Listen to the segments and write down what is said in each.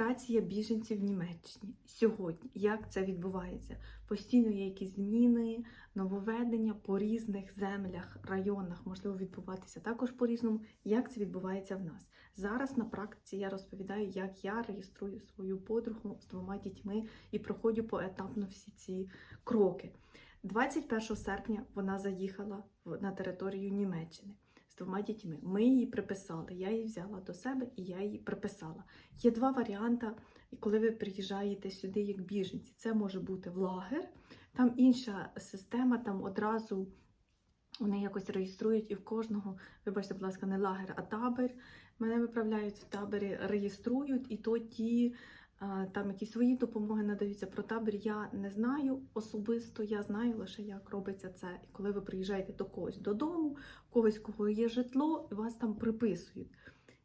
Реєстрація біженців в Німеччині сьогодні. Як це відбувається? Постійно є якісь зміни, нововведення по різних землях, районах, можливо, відбуватися також по-різному. Як це відбувається в нас? Зараз на практиці я розповідаю, як я реєструю свою подругу з двома дітьми і проходжу поетапно всі ці кроки. 21 серпня вона заїхала на територію Німеччини двома дітьми. Ми її приписали. Я її взяла до себе і я її приписала. Є два варіанти, коли ви приїжджаєте сюди як біженці. Це може бути в лагер, там інша система, там одразу вони якось реєструють і в кожного, вибачте, будь ласка, не лагер, а табір. Мене виправляють в таборі, реєструють, і тоді а, там якісь свої допомоги надаються. Про табір я не знаю особисто, я знаю лише, як робиться це. І коли ви приїжджаєте до когось додому, когось, кого є житло, і вас там приписують.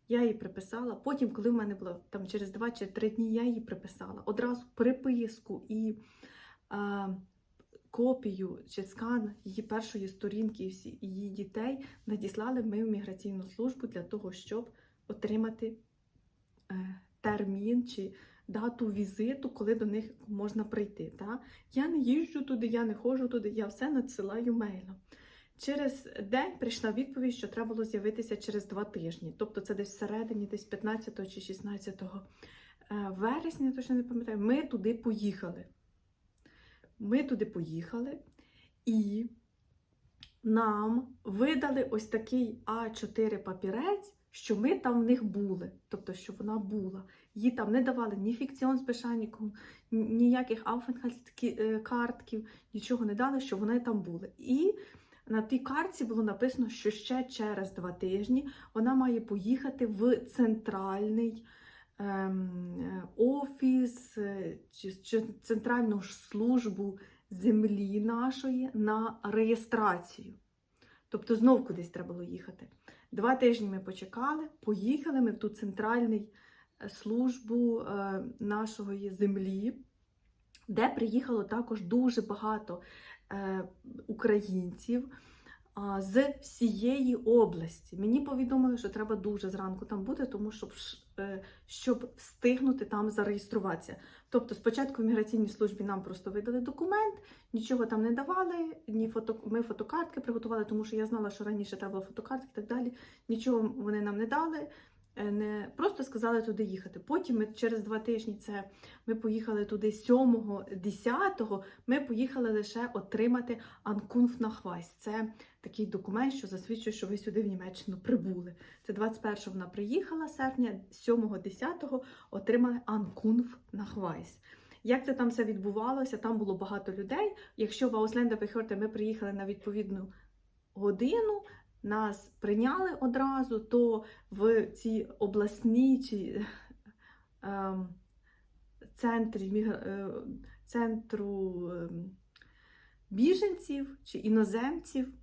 Я її приписала. Потім, коли в мене було там через 2 чи 3 дні, я її приписала. Одразу приписку і а, копію чи скан її першої сторінки і всі її дітей надіслали ми в міграційну службу для того, щоб отримати е, термін чи дату візиту, коли до них можна прийти. Та? Я не їжджу туди, я не ходжу туди, я все надсилаю мейлом. Через день прийшла відповідь, що треба було з'явитися через два тижні. Тобто це десь всередині, десь 15 чи 16 е, вересня, точно не пам'ятаю, ми туди поїхали. Ми туди поїхали і нам видали ось такий А4 папірець, що ми там в них були. Тобто, що вона була. Їй там не давали ні фікціон з бешаніком, ніяких картків, нічого не дали, що вони там були. І на тій картці було написано, що ще через два тижні вона має поїхати в центральний ем, е, офіс е, чи, чи центральну службу землі нашої на реєстрацію. Тобто знов кудись треба було їхати. Два тижні ми почекали, поїхали ми в ту центральну службу е, нашої землі, де приїхало також дуже багато е, українців з всієї області. Мені повідомили, що треба дуже зранку там бути, тому щоб, е, щоб встигнути там зареєструватися. Тобто, спочатку в міграційній службі нам просто видали документ, нічого там не давали, ні фото, ми фотокартки приготували, тому що я знала, що раніше треба було фотокартки і так далі. Нічого вони нам не дали. Е, Не просто сказали туди їхати. Потім ми через два тижні це ми поїхали туди 7-го, 10-го, Ми поїхали лише отримати Анкунфнахвайс. Це такий документ, що засвідчує, що ви сюди в Німеччину прибули. Це 21-го вона приїхала серпня, 7-го, 10-го отримали Анкунфнахвайс. Як це там все відбувалося? Там було багато людей. Якщо в Аусленда Бехорте ми приїхали на відповідну годину, нас прийняли одразу, то в цій обласній чи ем, центрі е, центру ем, біженців чи іноземців.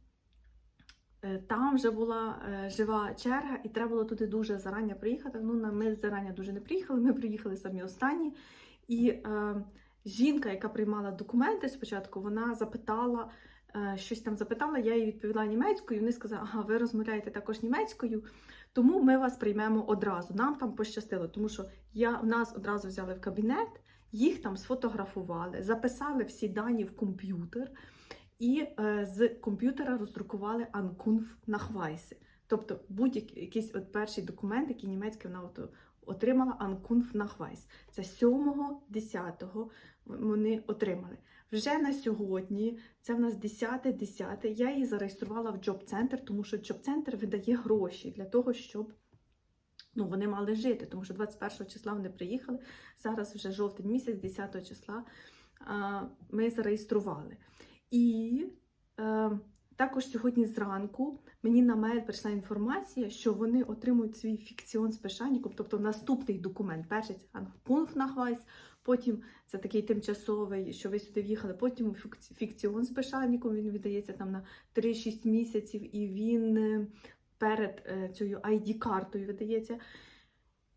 е, Там вже була е, жива черга, і треба було туди дуже зарані приїхати. Ну, ми зарані дуже не приїхали, ми приїхали самі останні. І е, жінка, яка приймала документи спочатку, вона запитала, е, щось там запитала, я їй відповіла німецькою. Вони сказали, ага, ви розмовляєте також німецькою, тому ми вас приймемо одразу. Нам там пощастило, тому що я, нас одразу взяли в кабінет, їх там сфотографували, записали всі дані в комп'ютер. І е, з комп'ютера роздрукували Анкунф Нахвайси. Тобто будь-який якийсь от перший документ, який німецький вона от отримала Анкунф Нахвайс. Це 7-го, 10-го вони отримали. Вже на сьогодні, це в нас 10-10, я її зареєструвала в Джоб-центр, тому що Джоб-центр видає гроші для того, щоб ну, вони мали жити, тому що 21 числа вони приїхали. Зараз вже жовтень місяць, 10 числа ми зареєстрували. І е, також сьогодні зранку мені на мейл прийшла інформація, що вони отримують свій фікціон з пешаніком, тобто наступний документ. Перший це Анфпунфнахвайс, потім це такий тимчасовий, що ви сюди в'їхали, потім фік- фікціон з пешаніком, він віддається там на 3-6 місяців, і він е, перед е, цією ID-картою видається.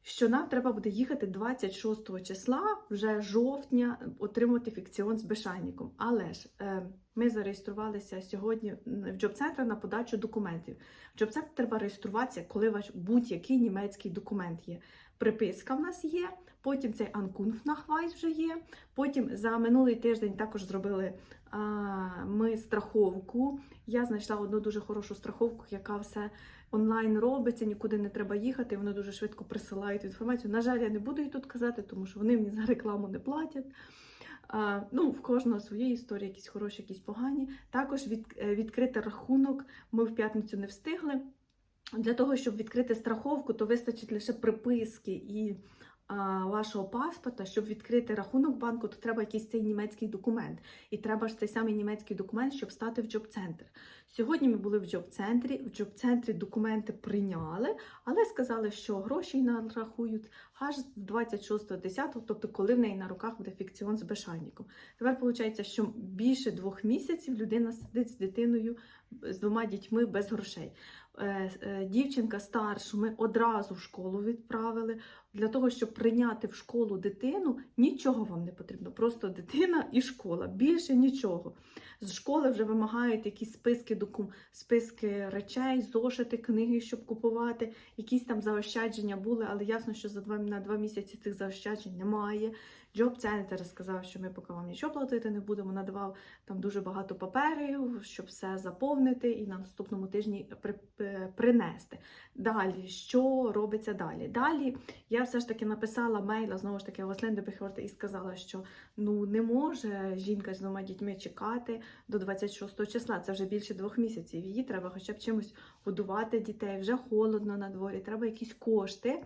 Що нам треба буде їхати 26 числа, вже жовтня, отримати фікціон з Бешаніком. Але ж е, ми зареєструвалися сьогодні в Джоб-центр на подачу документів. В Джоб-центр треба реєструватися, коли ваш будь-який німецький документ є. приписка в нас є, потім цей Анкунфнахвайс вже є. Потім за минулий тиждень також зробили а, ми страховку. Я знайшла одну дуже хорошу страховку, яка все онлайн робиться, нікуди не треба їхати. Вони дуже швидко присилають інформацію. На жаль, я не буду її тут казати, тому що вони мені за рекламу не платять. Ну, в кожного свої історії, якісь хороші, якісь погані. Також від, е, відкрити рахунок. Ми в п'ятницю не встигли. Для того, щоб відкрити страховку, то вистачить лише приписки і вашого паспорта. Щоб відкрити рахунок банку, то треба якийсь цей німецький документ. І треба ж цей самий німецький документ, щоб стати в джоб-центр. Сьогодні ми були в джоб-центрі. В джоб-центрі документи прийняли, але сказали, що гроші нарахують аж з 26.10, тобто коли в неї на руках буде фікціон з бешальником. Тепер виходить, що більше двох місяців людина сидить з дитиною, з двома дітьми без грошей. Е, е, Дівчинка старшу ми одразу в школу відправили. Для того, щоб прийняти в школу дитину, нічого вам не потрібно. Просто дитина і школа. Більше нічого. З школи вже вимагають якісь списки докум... списки речей, зошити, книги, щоб купувати. Якісь там заощадження були, але ясно, що за два на два місяці цих заощаджень немає. Джоб центр сказав, що ми поки вам нічого платити не будемо. Надавав там дуже багато паперів, щоб все заповнити і на наступному тижні при... е, принести. Далі, що робиться далі? Далі я все ж таки написала мейла знову ж таки Васленде Бехорта і сказала, що ну не може жінка з двома дітьми чекати до 26 числа. Це вже більше двох місяців. Її треба хоча б чимось годувати дітей. Вже холодно на дворі, треба якісь кошти.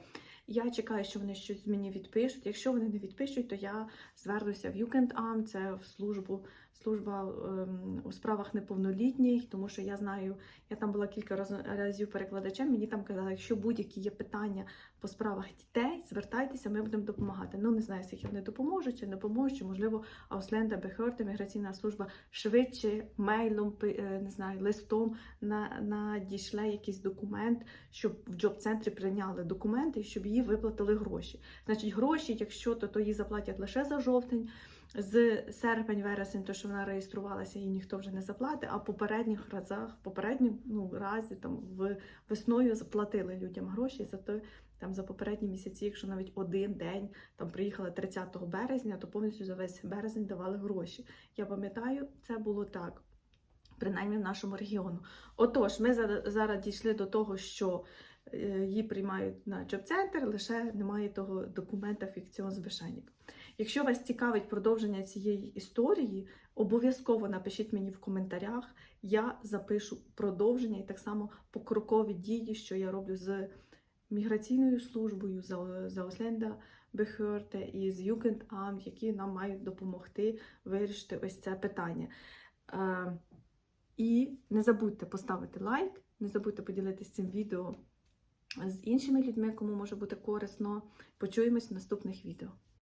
Я чекаю, що вони щось мені відпишуть. Якщо вони не відпишуть, то я звернуся в Юкендам, це в службу служба ем, у справах неповнолітніх, тому що я знаю, я там була кілька раз, разів перекладачем. Мені там казали, якщо будь-які є питання по справах дітей, звертайтеся, ми будемо допомагати. Ну не знаю, скільки вони допоможуть чи не допоможуть, чи можливо Ausländer Behörde, міграційна служба швидше мейлом, е, не знаю, листом на, надійшле якийсь документ, щоб в джоб-центрі прийняли документи щоб їй виплатили гроші. Значить, гроші, якщо то, то їй заплатять лише за жовтень. З серпень, вересень, то що вона реєструвалася, їй ніхто вже не заплатить. А в попередніх разах, в попереднім ну, разі там в весною заплатили людям гроші за то. Там за попередні місяці, якщо навіть один день там приїхали 30 березня, то повністю за весь березень давали гроші. Я пам'ятаю, це було так, принаймні в нашому регіону. Отож, ми за- зараз дійшли до того, що її приймають на джоб-центр, лише немає того документа фікціон з Бешенік. Якщо вас цікавить продовження цієї історії, обов'язково напишіть мені в коментарях. Я запишу продовження і так само покрокові дії, що я роблю з міграційною службою, за, Ausländer Behörde і з Jugendamt, які нам мають допомогти вирішити ось це питання. Е, і не забудьте поставити лайк, не забудьте поділитися цим відео з іншими людьми, кому може бути корисно. Почуємось в наступних відео.